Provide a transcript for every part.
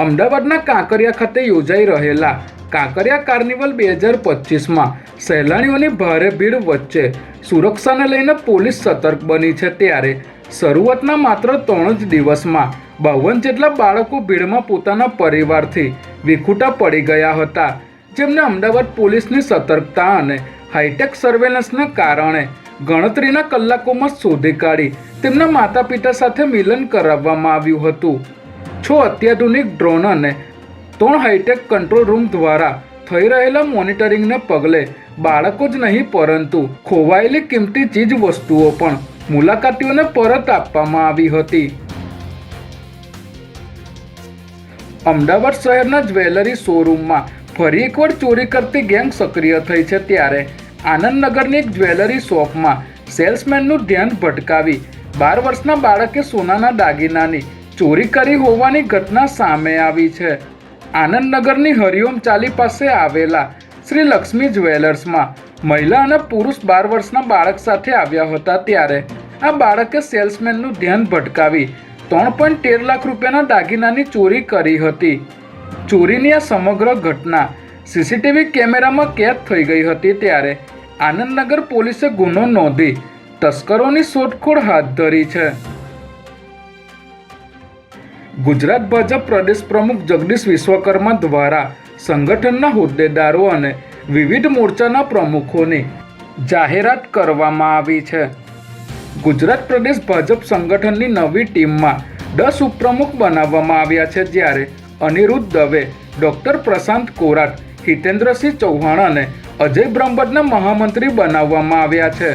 અમદાવાદના કાંકરિયા ખાતે યોજાઈ રહેલા કાંકરિયા કાર્નિવલ બે હજાર પચીસમાં સહેલાણીઓની ભારે ભીડ વચ્ચે સુરક્ષાને લઈને પોલીસ સતર્ક બની છે ત્યારે શરૂઆતના માત્ર ત્રણ જ દિવસમાં બાવન જેટલા બાળકો ભીડમાં પોતાના પરિવારથી વિખૂટા પડી ગયા હતા, જેમને અમદાવાદ પોલીસની સતર્કતા અને હાઈટેક સર્વેલન્સના કારણે ગણતરીના કલાકોમાં શોધી કાઢી તેમના માતા પિતા સાથે મિલન કરાવવામાં આવ્યું હતું. છ અત્યાધુનિક ડ્રોન અને ત્રણ હાઈટેક કંટ્રોલ રૂમ દ્વારા થઈ રહેલા મોનિટરિંગને પગલે બાળકો જ નહીં, પરંતુ ખોવાયેલી કિંમતી ચીજ વસ્તુઓ પણ મુલાકાતીઓને પરત આપવામાં આવી હતી. અમદાવાદ શહેરના જ્વેલરી શોરૂમમાં ફરી એકવાર ચોરી કરતી ગેંગ સક્રિય થઈ છે ત્યારે આનંદનગરની એક જ્વેલરી શોપમાં સેલ્સમેનનું ધ્યાન ભટકાવી બાર વર્ષના બાળકે સોનાના દાગીનાની ચોરી કરી હોવાની ઘટના સામે આવી છે. આનંદનગરની હરિઓમ ચાલી પાસે આવેલા શ્રી લક્ષ્મી જ્વેલર્સમાં મહિલા અને પુરુષ બાર વર્ષના બાળક સાથે આવ્યા હતા ત્યારે આ બાળકે સેલ્સમેનનું ધ્યાન ભટકાવી ત્રણ પોઈન્ટ તેર લાખ રૂપિયાના દાગીનાની ચોરી કરી હતી. ચોરીની આ સમગ્ર ઘટના સીસીટીવી કેમેરામાં કેદ થઈ ગઈ હતી ત્યારે આનંદનગર પોલીસે ગુનો નોંધી તસ્કરોની શોધખોળ હાથ ધરી છે. ગુજરાત ભાજપ પ્રદેશ પ્રમુખ જગદીશ વિશ્વકર્મા દ્વારા સંગઠનના હોદ્દેદારો અને વિવિધ મોરચાના પ્રમુખોની જાહેરાત કરવામાં આવી છે. ગુજરાત પ્રદેશ ભાજપ સંગઠનની નવી ટીમમાં દસ ઉપપ્રમુખ બનાવવામાં આવ્યા છે જ્યારે અનિરુદ્ધ દવે, ડૉક્ટર પ્રશાંત કોરાટ, હિતેન્દ્રસિંહ ચૌહાણ અને અજય બ્રહ્મભટ્ટને મહામંત્રી બનાવવામાં આવ્યા છે.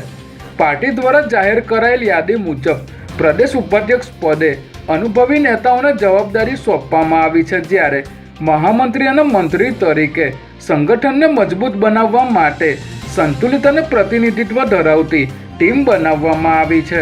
પાર્ટી દ્વારા જાહેર કરાયેલ યાદી મુજબ પ્રદેશ ઉપાધ્યક્ષ પદે અનુભવી નેતાઓને જવાબદારી સોંપવામાં આવી છે જ્યારે મહામંત્રી અને મંત્રી તરીકે સંગઠનને મજબૂત બનાવવા માટે સંતુલિત અને પ્રતિનિધિત્વ ધરાવતી ટીમ બનાવવામાં આવી છે.